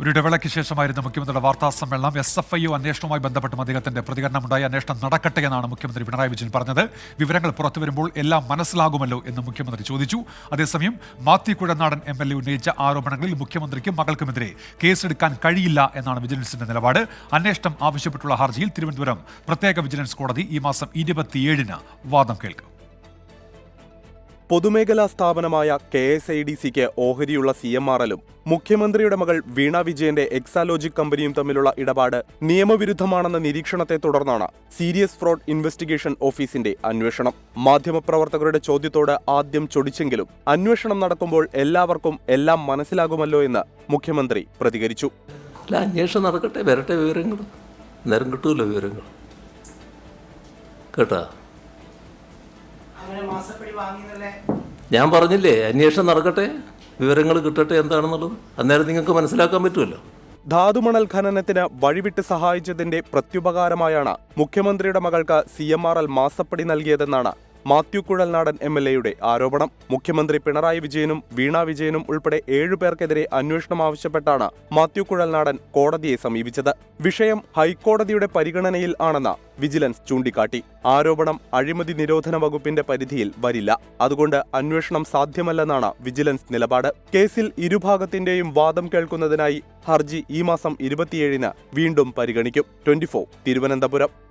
ഒരു ഇടവേളയ്ക്ക് ശേഷമായിരുന്നു മുഖ്യമന്ത്രിയുടെ വാർത്താ സമ്മേളനം. എസ് എഫ് ഐ ഒ അന്വേഷണവുമായി ബന്ധപ്പെട്ടും അദ്ദേഹത്തിന്റെ പ്രതികരണമുണ്ടായി. അന്വേഷണം നടക്കട്ടെ എന്നാണ് മുഖ്യമന്ത്രി പിണറായി വിജയൻ പറഞ്ഞത്. വിവരങ്ങൾ പുറത്തു വരുമ്പോൾ എല്ലാം മനസ്സിലാകുമല്ലോ എന്ന് മുഖ്യമന്ത്രി ചോദിച്ചു. അതേസമയം Mathew Kuzhalnadan M L A ഉന്നയിച്ച ആരോപണങ്ങളിൽ മുഖ്യമന്ത്രിക്കും മകൾക്കുമെതിരെ കേസെടുക്കാൻ കഴിയില്ല എന്നാണ് വിജിലൻസിന്റെ നിലപാട്. അന്വേഷണം ആവശ്യപ്പെട്ടുള്ള ഹർജിയിൽ തിരുവനന്തപുരം പ്രത്യേക വിജിലൻസ് കോടതി ഈ മാസം ഇരുപത്തിയേഴിന് വാദം കേൾക്കും. പൊതുമേഖലാ സ്ഥാപനമായ കെ എസ് ഐ ഡി സിക്ക് ഓഹരിയുള്ള സി എം ആർ എല്ലും മുഖ്യമന്ത്രിയുടെ മകൾ വീണ വിജയന്റെ എക്സാലോജിക് കമ്പനിയും തമ്മിലുള്ള ഇടപാട് നിയമവിരുദ്ധമാണെന്ന നിരീക്ഷണത്തെ തുടർന്നാണ് സീരിയസ് ഫ്രോഡ് ഇൻവെസ്റ്റിഗേഷൻ ഓഫീസിന്റെ അന്വേഷണം. മാധ്യമപ്രവർത്തകരുടെ ചോദ്യത്തോട് ആദ്യം ചൊടിച്ചെങ്കിലും അന്വേഷണം നടക്കുമ്പോൾ എല്ലാവർക്കും എല്ലാം മനസ്സിലാകുമല്ലോ എന്ന് മുഖ്യമന്ത്രി പ്രതികരിച്ചു. അന്വേഷണം നടക്കട്ടെ വരട്ടെ വിവരങ്ങൾ. നേരം കിട്ടുമല്ലോ വിവരങ്ങൾ. കേട്ടാ? ഞാൻ പറഞ്ഞില്ലേ അന്വേഷണം നടക്കട്ടെ വിവരങ്ങൾ കിട്ടട്ടെ എന്താണെന്നുള്ളത്. അന്നേരം നിങ്ങൾക്ക് മനസ്സിലാക്കാൻ പറ്റുമല്ലോ. ധാതുമണൽ ഖനനത്തിന് വഴിവിട്ട് സഹായിച്ചതിന്റെ പ്രത്യുപകാരമായാണ് മുഖ്യമന്ത്രിയുടെ മകൾക്ക് സി എം ആർ എൽ മാസപ്പടി നൽകിയതെന്നാണ് മാത്യു കുഴൽനാടൻ എം എൽ എയുടെ ആരോപണം. മുഖ്യമന്ത്രി പിണറായി വിജയനും വീണ വിജയനും ഉൾപ്പെടെ ഏഴുപേർക്കെതിരെ അന്വേഷണം ആവശ്യപ്പെട്ടാണ് മാത്യു കുഴൽനാടൻ കോടതിയെ സമീപിച്ചത്. വിഷയം ഹൈക്കോടതിയുടെ പരിഗണനയിൽ ആണെന്ന വിജിലൻസ് ചൂണ്ടിക്കാട്ടി. ആരോപണം അഴിമതി നിരോധന വകുപ്പിന്റെ പരിധിയിൽ വരില്ല. അതുകൊണ്ട് അന്വേഷണം സാധ്യമല്ലെന്നാണ് വിജിലൻസ് നിലപാട്. കേസിൽ ഇരുഭാഗത്തിന്റെയും വാദം കേൾക്കുന്നതിനായി ഹർജി ഈ മാസം ഇരുപത്തിയേഴിന് വീണ്ടും പരിഗണിക്കും. ട്വന്റി തിരുവനന്തപുരം.